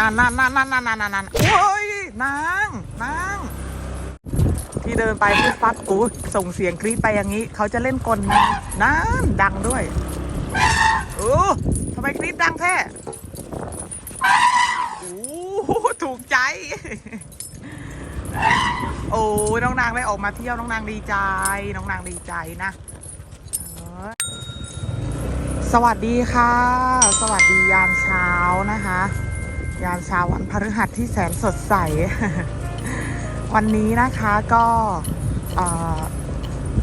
นั่นนั่นนั่นนั่นนั่นนั่นนั่นโอ้ยนางนางที่เดินไปปุ๊บปั๊บกูส่งเสียงกรี๊ดไปอย่างนี้ เขาจะเล่นกลนะนั่นดังด้วยโอ้ทำไมกรี๊ดดังแท้โอ้ถูกใจ โอ้น้องนางได้ออกมาเที่ยวน้องนางดีใจ น้องนางดีใจนะสวัสดีค่ะ สวัสดียามเช้านะคะ ยามเช้าวันพฤหัสที่แสนสดใส วันนี้นะคะก็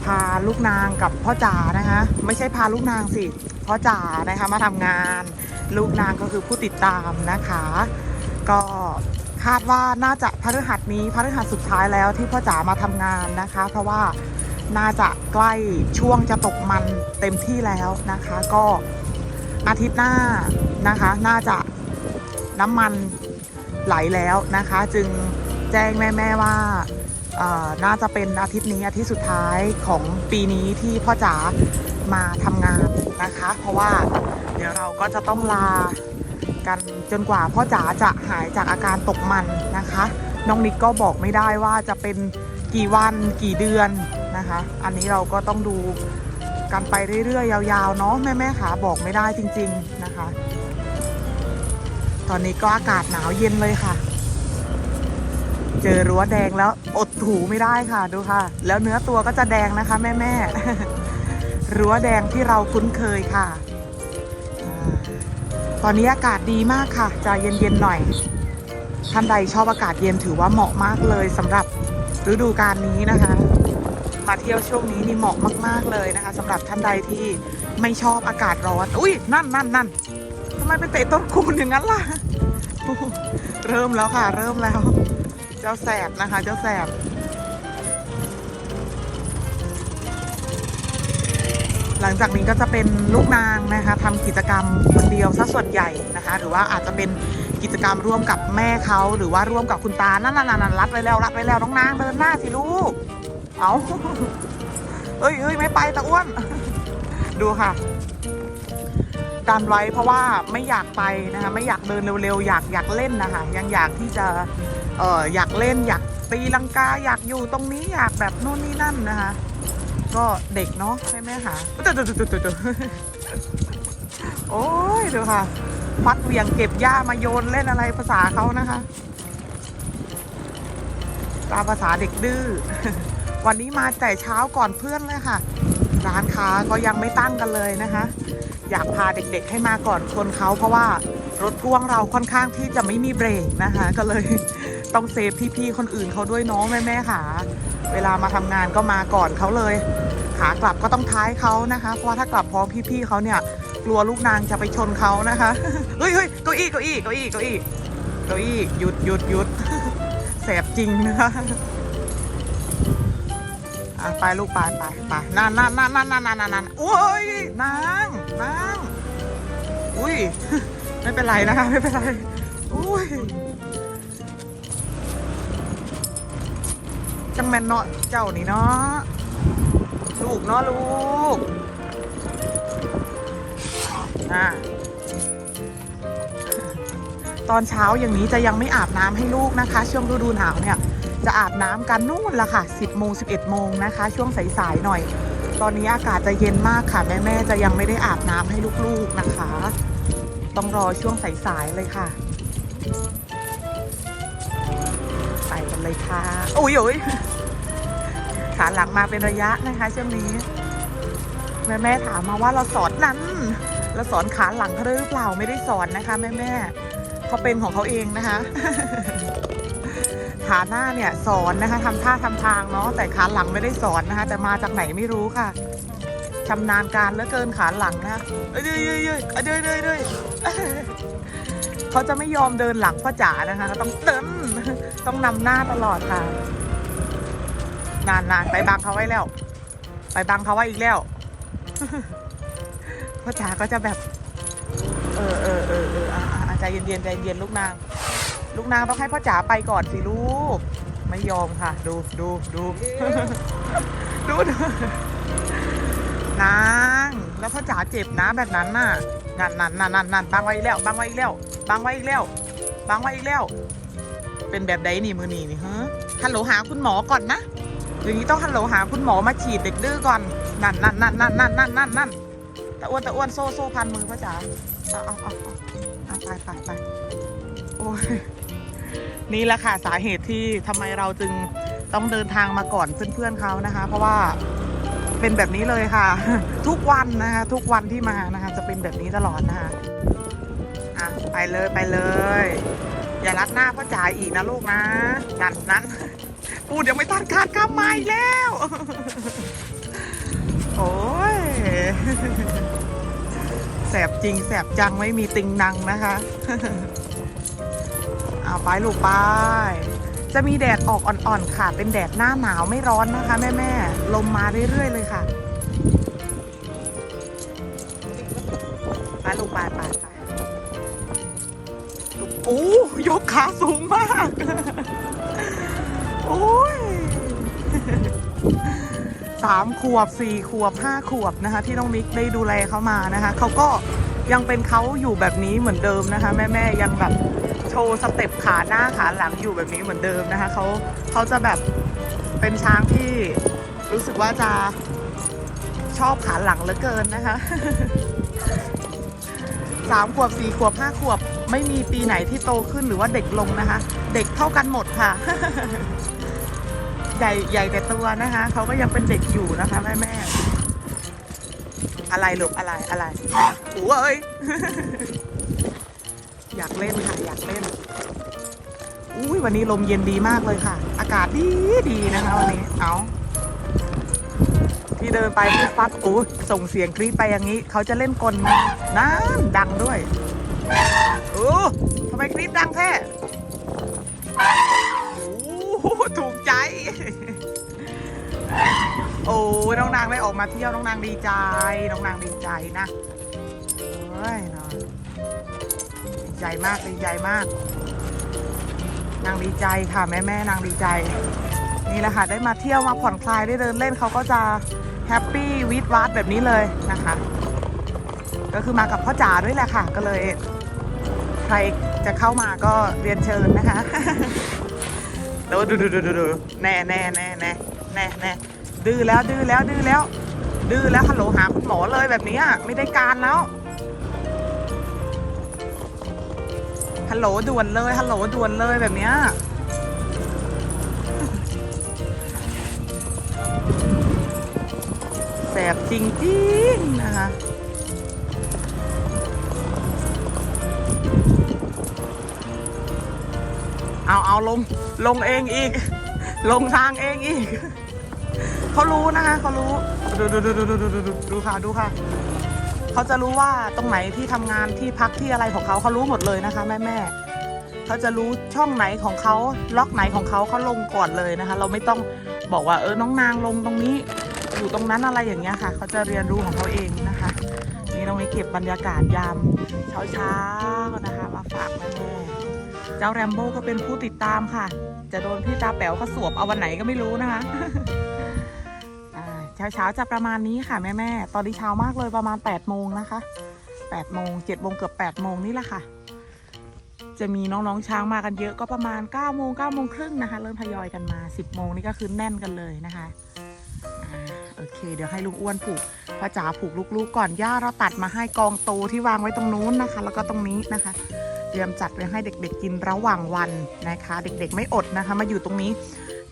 พาลูกนางกับพ่อจ๋านะคะ ไม่ใช่พาลูกนางสิพ่อจ๋านะคะมาทำงาน ลูกนางก็คือผู้ติดตามนะคะ ก็คาดว่าน่าจะพฤหัสนี้พฤหัสสุดท้ายแล้วที่พ่อจ๋ามาทำงานนะคะ เพราะว่าน่าจะใกล้ช่วงจะตกมันเต็มที่แล้วนะคะ ก็อาทิตย์หน้านะคะ น่าจะ น้ำมันไหลแล้วนะคะ จึงแจ้งแม่ๆว่าน่าจะเป็นอาทิตย์นี้อาทิตย์สุดท้ายของปีนี้ที่พ่อจ๋ามาทำงานนะคะ เพราะว่าเดี๋ยวเราก็จะต้องลากันจนกว่าพ่อจ๋าจะหายจากอาการตกมันนะคะ น้องนิกก็บอกไม่ได้ว่าจะเป็นกี่วันกี่เดือนนะคะ อันนี้เราก็ต้องดูกันไปเรื่อยๆ ยาวๆ เนาะแม่แม่ๆขาบอกไม่ได้จริง ๆนะคะ ตอนนี้ก็อากาศหนาวเย็นเลยค่ะ เจอรั้วแดงแล้วอดถูไม่ได้ค่ะดูค่ะ แล้วเนื้อตัวก็จะแดงนะคะ แม่แม่รั้วแดงที่เราคุ้นเคยค่ะ ตอนนี้อากาศดีมากค่ะจะเย็นๆหน่อย ท่านใดชอบอากาศเย็นถือว่าเหมาะมากเลยสำหรับฤดูกาลนี้นะคะ มาเที่ยวช่วงนี้นี่เหมาะมาก ๆเลยนะคะสำหรับท่านใดที่ไม่ชอบอากาศร้อน อุ้ยนั่นนั่นนั่น ไมไปเตะต้นคูณอย่างนั้นล่ะ เริ่มแล้วค่ะ เริ่มแล้ว เจ้าแสบนะคะ เจ้าแสบ หลังจากนี้ก็จะเป็นลูกนางนะคะทำกิจกรรมคนเดียวซะส่วนใหญ่นะคะ หรือว่าอาจจะเป็นกิจกรรมร่วมกับแม่เขาหรือว่าร่วมกับคุณตา นั่นนั่นนั่นรัดไว้แล้วรัดไว้แล้วน้องนางเดินหน้าสิลูก เอาเอ้ยเอ้ยไม่ไปตะอ้วน ดูค่ะ การไว้เพราะว่าไม่อยากไปนะคะไม่อยากเดินเร็วๆ อยากอยากเล่นนะคะยังอยากที่จะเอออยากเล่นอยากตีลังกาอยากอยู่ตรงนี้อยากแบบนู่นนี่นั่นนะคะ ก็เด็กเนาะใช่ไหมคะตุ๊ดตุ๊ดตุ๊ดตุ๊ดตุ๊ดโอ้ยดูค่ะฟัดเหวียงเก็บหญ้ามาโยนเล่นอะไรภาษาเขานะคะ ตามภาษาเด็กดื้อวันนี้มาแต่เช้าก่อนเพื่อนเลยค่ะ ร้านค้าก็ยังไม่ตั้งกันเลยนะคะ อยากพาเด็กๆให้มาก่อนคนเขาเพราะว่ารถพ่วงเราค่อนข้างที่จะไม่มีเบรกนะคะ ก็เลยต้องเซฟพี่ๆคนอื่นเขาด้วยเน้องแม่ๆค่ะ เวลามาทำงานก็มาก่อนเขาเลยขากลับก็ต้องท้ายเขานะคะ เพราะถ้ากลับพร้อมพี่ๆเขาเนี่ยกลัวลูกนางจะไปชนเขานะคะเฮ้ยเฮ้ยเก้าอี้เก้าอี้เก้าอี้เก้าอี้เก้าอี้หยุดหยุดหยุดแสบจริงนะคะ อะไปลูกไปไปไปนั่นนั่นนั่นนั่นนั่นนั่นนั่นโอ้ยนางนางอุ้ยไม่เป็นไรนะคะไม่เป็นไรอุ้ยจังแมนเนาะเจ้านี่เนาะลูกเนาะลูกอะตอนเช้าอย่างนี้จะยังไม่อาบน้ำให้ลูกนะคะ ช่วงฤดูหนาวเนี่ย จะอาบน้ำกันนู่นละค่ะ 10โมง11 โมงนะคะ ช่วงสายๆหน่อย ตอนนี้อากาศจะเย็นมากค่ะ แม่ๆจะยังไม่ได้อาบน้ำให้ลูกๆนะคะ ต้องรอช่วงสายๆเลยค่ะไปกันเลยค่ะโอ้ยโอ้ยขาหลังมาเป็นระยะนะคะช่วงนี้แม่ๆถามมาว่าเราสอนนั้นเราสอนขาหลังเขาหรือเปล่าไม่ได้สอนนะคะ แม่ๆเขาเป็นของเขาเองนะคะ ขาหน้าเนี่ยสอนนะคะทำท่าทำทางเนาะแต่ขาหลังไม่ได้สอนนะคะ แต่มาจากไหนไม่รู้ค่ะชำนาญการเหลือเกินขาหลังนะเอ้ยเอ้ยเอ้ยเอยเอ้ยเยเขาจะไม่ยอมเดินหลังพ่อจ๋านะคะก็ต้องเติมต้องนำหน้าตลอดค่ะ นานๆไปบังเขาไว้แล้ว ไปบังเขาไว้อีกแล้วพ่อจ๋าก็จะแบบ เออเออเออเออใจเย็นๆใจเย็นลูกนาง ลูกนางต้องให้พ่อจ๋าไปก่อนสิลูก ไม่ยอมค่ะดูดูดูดูดูนาง แล้วพ่อจ๋าเจ็บนะแบบนั้นน่ะนั่นนั่นนั่นนั่นนั่นบังไว้อีกแล้วบังไว้อีกแล้วบังไว้อีกแล้วบางไว้อีกแล้ว เป็นแบบใดนี่มือนี่นี่ฮะฮัลโหลหาคุณหมอก่อนนะอย่างนี้ต้องฮัลโหลหาคุณหมอมาฉีดเด็กดื้อก่อนนั่นนั่นนั่นนั่นนั่นนั่นนั่นนั่นตะอ้วนตะอ้วนโซ่โซ่พันมือพ่อจ๋าเอาเอาเอาเอาไปไปไปโอ้ย นี่แหละค่ะสาเหตุที่ทำไมเราจึงต้องเดินทางมาก่อนเพื่อนๆเขานะคะ เพราะว่าเป็นแบบนี้เลยค่ะ ทุกวันนะคะทุกวันที่มานะคะ จะเป็นแบบนี้ตลอดนะคะอะไปเลยไปเลย อย่ารัดหน้าพ่อจ๋าอีกนะลูกนะนั่นนั้นพูดยังไม่ทันขาดคำใหม่แล้ว โอ้ยแสบจริงแสบจังไม่มีติงนังนะคะ เอาไปลูกไป จะมีแดดออกอ่อนๆค่ะ เป็นแดดหน้าหนาวไม่ร้อนนะคะ แม่ๆ ลมมาเรื่อยๆเลยค่ะ ไปลูกไปไปไปโอ้ยกขาสูงมาก โอ้ยสามขวบสี่ขวบห้าขวบนะคะ ที่น้องมิกได้ดูแลเขามานะคะ เขาก็ยังเป็นเขาอยู่แบบนี้เหมือนเดิมนะคะ แม่แม่ๆยังแบบ ว์สเต็ปขาหน้าขาหลังอยู่แบบนี้เหมือนเดิมนะคะเขาเขาจะแบบเป็นช้างที่รู้สึกว่าจะชอบขาหลังเหลือเกินนะคะสามขวบสี่ขวบห้าขวบ ไม่มีปีไหนที่โตขึ้นหรือว่าเด็กลงนะคะ เด็กเท่ากันหมดค่ะ ใหญ่ใหญ่แต่ตัวนะคะเขาก็ยังเป็นเด็กอยู่นะคะแม่แม่อะไรลูกอะไรอะไรหูเอ้ย เล่นค่ะอยากเล่นอุ้ยวันนี้ลมเย็นดีมากเลยค่ะ อากาศดีดีนะคะวันนี้เอาที่เดินไปปุ๊บปั๊บโอ้ยส่งเสียงกรี๊ดไปอย่างนี้ เขาจะเล่นกลนั่นดังด้วยโอ้ทำไมกรี๊ดดังแท้โอ้โหถูกใจ โอ้ยน้องนางได้ออกมาเที่ยวน้องนางดีใจ น้องนางดีใจนะเฮ้ยน ใจมากดีใจมาก นางดีใจค่ะแม่แม่นางดีใจ นี่แหละค่ะได้มาเที่ยวมาผ่อนคลายได้เดินเล่นเขาก็จะแฮปปี้วิดวาดแบบนี้เลยนะคะ ก็คือมากับพ่อจ๋าด้วยแหละค่ะ ก็เลย ใครจะเข้ามาก็เรียนเชิญนะคะดูดูดูดูดูดูแน่แน่แน่แน่แน่แน่ดื้อแล้วดื้อแล้วดื้อแล้วดื้อแล้วฮัลโหลหาคุณหมอเลยแบบนี้อะไม่ได้การแล้ว ฮัลโหลด่วนเลยฮัลโหลด่วนเลยแบบเนี้ยแสบจริงจริงนะคะเอาเอาลงลงเองอีก ลงทางเองอีก เขารู้นะคะเขารู้ ดูดูดูดูดูดูดูดูค่ะดูค่ะ เขาจะรู้ว่าตรงไหนที่ทำงานที่พักที่อะไรของเขาเขารู้หมดเลยนะคะ แม่แม่เขาจะรู้ช่องไหนของเขาล็อกไหนของเขาเขาลงก่อนเลยนะคะ เราไม่ต้องบอกว่าเออน้องนางลงตรงนี้ อยู่ตรงนั้นอะไรอย่างเงี้ยค่ะเขาจะเรียนรู้ของเขาเองนะคะ นี่ตรงนี้เก็บบรรยากาศยามเช้าเช้านะคะ มาฝากแม่แม่เจ้าแรมโบ้ก็เป็นผู้ติดตามค่ะ จะโดนพี่ตาแป๋วเขาสวบเอาวันไหนก็ไม่รู้นะคะ เช้าเช้าๆจะประมาณนี้ค่ะแม่แม่ๆตอนนี้เช้ามากเลยประมาณ8ปดโมงนะคะ8ปดโมงเจ็ดโมงเกือบ8ปดโมงนี่แหละค่ะ จะมีน้องๆช้างมากันเยอะก็ประมาณ9ก้าโมงเก้าโมงครึ่งนะคะเริ่มทยอยกันมา 10บโมงนี่ก็คือแน่นกันเลยนะคะโอเค เดี๋ยวให้ลุงอ้วนผูกพ่อจ๋าผูกลูกๆก่อนย่าเราตัดมาให้กองโตที่วางไว้ตรงนู้นนะคะ แล้วก็ตรงนี้นะคะเตรียมจัดไว้ให้เด็กๆกินระหว่างวันนะคะ เด็กๆไม่อดนะคะ มาอยู่ตรงนี้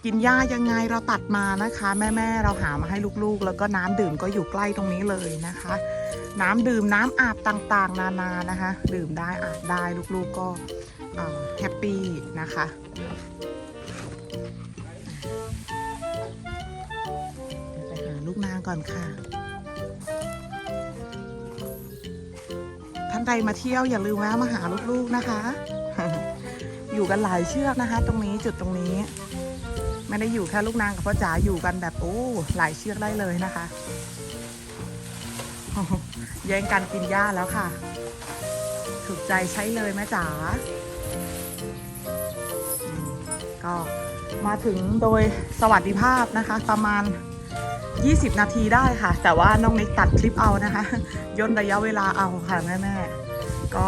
กินหญ้ายังไงเราตัดมานะคะ แม่ๆเราหามาให้ลูกๆ แล้วก็น้ำดื่มก็อยู่ใกล้ตรงนี้เลยนะคะ น้ำดื่มน้ำอาบต่างๆ นานานะคะ ดื่มได้อาบได้ลูกๆก็แฮปปี้นะคะไปหาลูกนางก่อนค่ะ ท่านใดมาเที่ยวอย่าลืมแวะมาหาลูกๆนะคะ อยู่กันหลายเชือกนะคะ ตรงนี้จุดตรงนี้ ไม่ได้อยู่แค่ลูกนางกับพ่อจ๋าอยู่กันแบบโอ้หลายเชือกได้เลยนะคะแย่งกันกินหญ้าแล้วค่ะ ถูกใจใช้เลยแม่จ๋าก็มาถึงโดยสวัสดิภาพนะคะ ประมาณ 20 นาทีได้ค่ะ แต่ว่าน้องนิกตัดคลิปเอานะคะ ย่นระยะเวลาเอาค่ะแม่ๆก็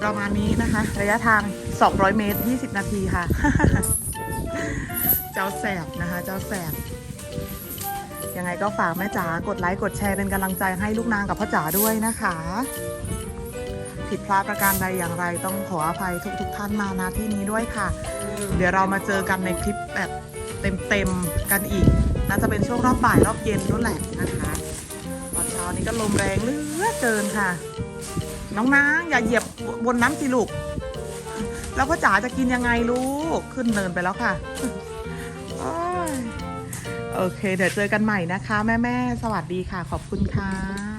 ปประมาณนี้นะคะ ระยะทาง 200 เมตร 20 นาทีค่ะ เจ้าแสบนะคะ เจ้าแสบยังไงก็ฝากแม่จ๋ากดไลค์กดแชร์เป็นกำลังใจให้ลูกนางกับพ่อจ๋าด้วยนะคะ ผิดพลาดประการใดอย่างไรต้องขออภัยทุกๆทท่านมาณที่นี้ด้วยค่ะ เดี๋ยวเรามาเจอกันในคลิปแบบเต็มๆกันอีก น่าจะเป็นช่วงรอบบ่ายรอบเย็นนู่นแหละนะคะตอนเช้านี้ก็ลมแรงเหลือเกินค่ะ น้องนางอย่าเหยียบบนน้ำสิลูก แล้วพ่อจ๋าจะกินยังไงลูก ขึ้นเนินไปแล้วค่ะโอ้ยโอเค เดี๋ยวเจอกันใหม่นะคะ แม่ ๆ สวัสดีค่ะ ขอบคุณค่ะ